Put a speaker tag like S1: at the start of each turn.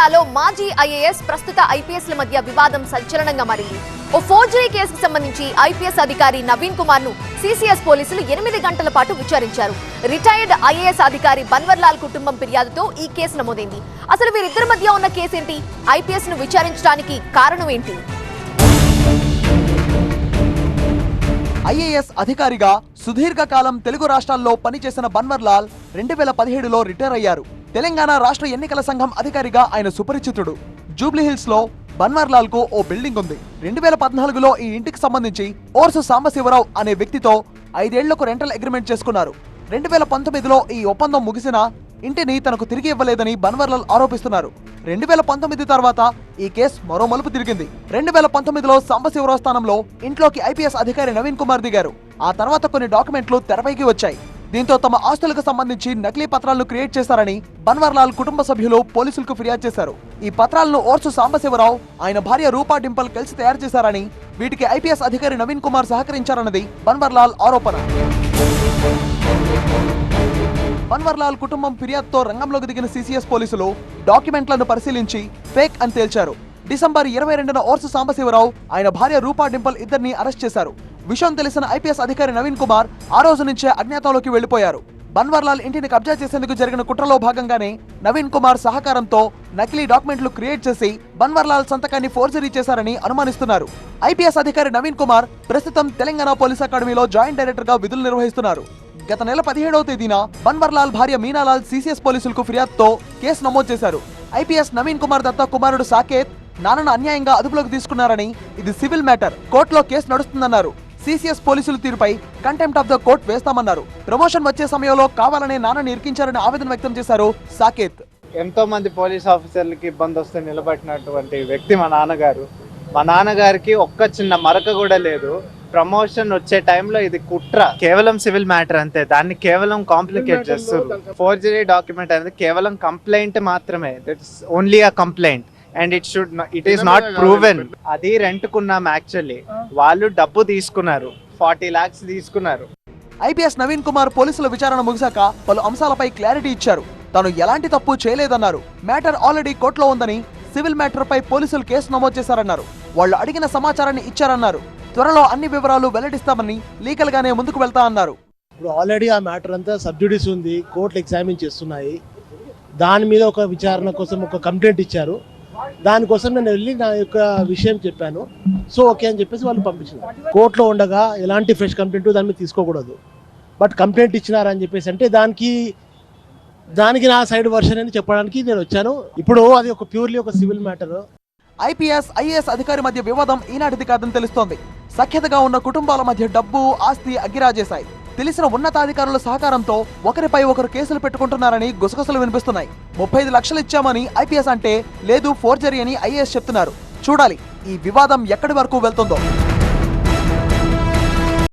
S1: తెలంగాణలో మాజీ ఐఏఎస్ ప్రస్తుత ఐపీఎస్ ల మధ్య వివాదం సంచలనంగా మారింది. ఓ ఫోర్జరీ కేసుకు సంబంధించి ఐపీఎస్ అధికారి నవీన్ కుమార్ను సిసిఎస్ పోలీసులు ఎనిమిది గంటల పాటు విచారించారు. రిటైర్డ్ ఐఏఎస్ అధికారి బన్వర్లాల్ కుటుంబం ఫిర్యాదుతో ఈ కేసు నమోదైంది. అసలు వీరిద్దరి మధ్య ఉన్న కేసేంటి? ఐపీఎస్ను విచారించడానికి కారణం ఏంటి?
S2: ఐఏఎస్ అధికారిగా సుదీర్ఘకాలం తెలుగు రాష్ట్రాల్లో పనిచేసిన బన్వర్లాల్ రెండు వేల పదిహేడులో రిటైర్ అయ్యారు. తెలంగాణ రాష్ట్ర ఎన్నికల సంఘం అధికారిగా ఆయన సుపరిచితుడు. జూబ్లీహిల్స్లో బన్వర్లాల్కు ఓ బిల్డింగ్ ఉంది. రెండు వేల పద్నాలుగులో ఈ ఇంటికి సంబంధించి ఓర్సు సాంబశివరావు అనే వ్యక్తితో ఐదేళ్ళకు రెంటల్ అగ్రిమెంట్ చేసుకున్నారు. రెండు వేల పంతొమ్మిదిలో ఈ ఒప్పందం ముగిసినా ఇంటిని తనకు తిరిగి ఇవ్వలేదని బన్వర్లాల్ ఆరోపిస్తున్నారు. రెండు వేల పంతొమ్మిది తర్వాత ఈ కేసు మరో మలుపు తిరిగింది. రెండు వేల పంతొమ్మిదిలో సాంబశివరావు స్థానంలో ఇంట్లోకి ఐపీఎస్ అధికారి నవీన్ కుమార్ దిగారు. ఆ తర్వాత కొన్ని డాక్యుమెంట్లు తెరపైకి వచ్చాయి. దీంతో తమ ఆస్తులకు సంబంధించి నకిలీ పత్రాలను క్రియేట్ చేశారని బన్వర్లాల్ కుటుంబ సభ్యులు పోలీసులకు ఫిర్యాదు చేశారు. ఈ పత్రాలను ఓర్సు సాంబశివరావు ఆయన భార్య రూపా డింపల్ కలిసి తయారు చేశారని వీటికి ఐపీఎస్ అధికారి నవీన్ కుమార్ సహకరించారన్నది బన్వర్లాల్ ఆరోపణ. బన్వర్లాల్ కుటుంబం ఫిర్యాదుతో రంగంలోకి దిగిన సిసిఎస్ పోలీసులు డాక్యుమెంట్లను పరిశీలించి ఫేక్ అని తేల్చారు. డిసెంబర్ ఇరవై రెండున ఓర్సు సాంబశివరావు ఆయన భార్య రూపా డింపల్ ఇద్దరిని అరెస్ట్ చేశారు. విషయం తెలిసిన ఐపీఎస్ అధికారి నవీన్ కుమార్ ఆ రోజు నుంచే అజ్ఞాతంలోకి వెళ్ళిపోయారు బన్వర్లాల్ ఇంటిని కబ్జా చేసేందుకు జరిగిన కుట్రలో భాగంగానే నవీన్ కుమార్ సహకారంతో నకిలీ డాక్యుమెంట్లు క్రియేట్ చేసి బన్వర్లాల్ సంతకాన్ని ఫోర్జరీ చేశారని అనుమానిస్తున్నారు. ఐపీఎస్ అధికారి నవీన్ కుమార్ ప్రస్తుతం తెలంగాణ పోలీస్ అకాడమీలో జాయింట్ డైరెక్టర్గా విధులు నిర్వహిస్తున్నారు. గత నెల పదిహేడవ తేదీన బన్వర్లాల్ భార్య మీనాలాల్ సీసీఎస్ పోలీసులకు ఫిర్యాదుతో కేసు నమోదు చేశారు. ఐపీఎస్ నవీన్ కుమార్ దత్తా కుమారుడు సాకేత్ నాన్నను అన్యాయంగా అదుపులోకి తీసుకున్నారని ఇది సివిల్ మ్యాటర్. కోర్టులో కేసు నడుస్తుందన్నారు. సీసీఎస్ పోలీసుల తీరుపై కంటెంప్ట్ ఆఫ్ ద కోర్ట్ వేస్తామన్నారు. ప్రమోషన్ వచ్చే సమయంలో కావాలనే నాన్నని ఇరికించారని ఆవేదన వ్యక్తం చేశారు సాకేత్.
S3: ఎంతో మంది పోలీస్ ఆఫీసర్లకి ఇబ్బంది వస్తే నిలబెట్టినటువంటి వ్యక్తి మా నాన్నగారు. మా నాన్నగారికి ఒక్క చిన్న మరక కూడా లేదు. ప్రమోషన్ వచ్చే టైంలో ఇది కుట్ర. కేవలం సివిల్ మ్యాటర్ అంతే. దాన్ని కేవలం కాంప్లికేట్ చేస్తారు. ఫోర్జరీ డాక్యుమెంట్ అనేది కేవలం కంప్లైంట్ మాత్రమే. That's only a complaint and it should it is not proven అది రెంట్కున్నాం యాక్చువల్లీ వాళ్ళు డబ్బు తీసుకున్నారు. ఫార్టీ లాక్స్ తీసుకున్నారు.
S2: ఐపీఎస్ నవీన్ కుమార్ పోలీసుల విచారణ ముగిశాక పలు అంశాలపై క్లారిటీ ఇచ్చారు. తాను ఎలాంటి తప్పు చేయలేదన్నారు. మ్యాటర్ ఆల్రెడీ కోర్టులో ఉందని సివిల్ మ్యాటర్ పై పోలీసులు కేసు నమోదు చేశారన్నారు. వాళ్ళు అడిగిన సమాచారాన్ని ఇచ్చారన్నారు. త్వరలో అన్ని వివరాలు వెల్లడిస్తామని లీగల్ గానే ముందుకు వెళ్తా అన్నారు.
S4: ఇప్పుడు ఆల్రెడీ ఆ మ్యాటర్ అంతా సబ్జుడిస్ ఉంది కోర్టులు ఎగ్జామిన్ చేస్తున్నాయి. దాని మీద ఒక విచారణ కోసం ఒక కంప్లైంట్ ఇచ్చారు. దానికోసం నేను వెళ్ళి నా యొక్క విషయం చెప్పాను. సో ఓకే అని చెప్పేసి వాళ్ళు పంపించారు కోర్టులో ఉండగా ఎలాంటి ఫ్రెష్ కంప్లైంట్ దాని మీద తీసుకోకూడదు. బట్ కంప్లైంట్ ఇచ్చినారని చెప్పేసి అంటే దానికి దానికి నా సైడ్ వర్షన్ అని చెప్పడానికి నేను వచ్చాను. ఇప్పుడు అది ఒక ప్యూర్లీ ఒక సివిల్ మ్యాటర్
S2: ఐపీఎస్ ఐఏఎస్ అధికారి మధ్య వివాదం ఈనాటిది కాదని తెలుస్తోంది. సఖ్యతగా ఉన్న కుటుంబాల మధ్య డబ్బు ఆస్తి అగ్గిరాజేశాయి. తెలిసిన ఉన్నతాధికారుల సహకారంతో ఒకరిపై ఒకరు కేసులు పెట్టుకుంటున్నారని గుసగుసలు వినిపిస్తున్నాయి. ముప్పై ఐదు లక్షలు ఇచ్చామని ఐపీఎస్ అంటే లేదు ఫోర్జరీ అని ఐఏఎస్ చెప్తున్నారు. చూడాలి ఈ వివాదం ఎక్కడి వరకు వెళ్తుందో.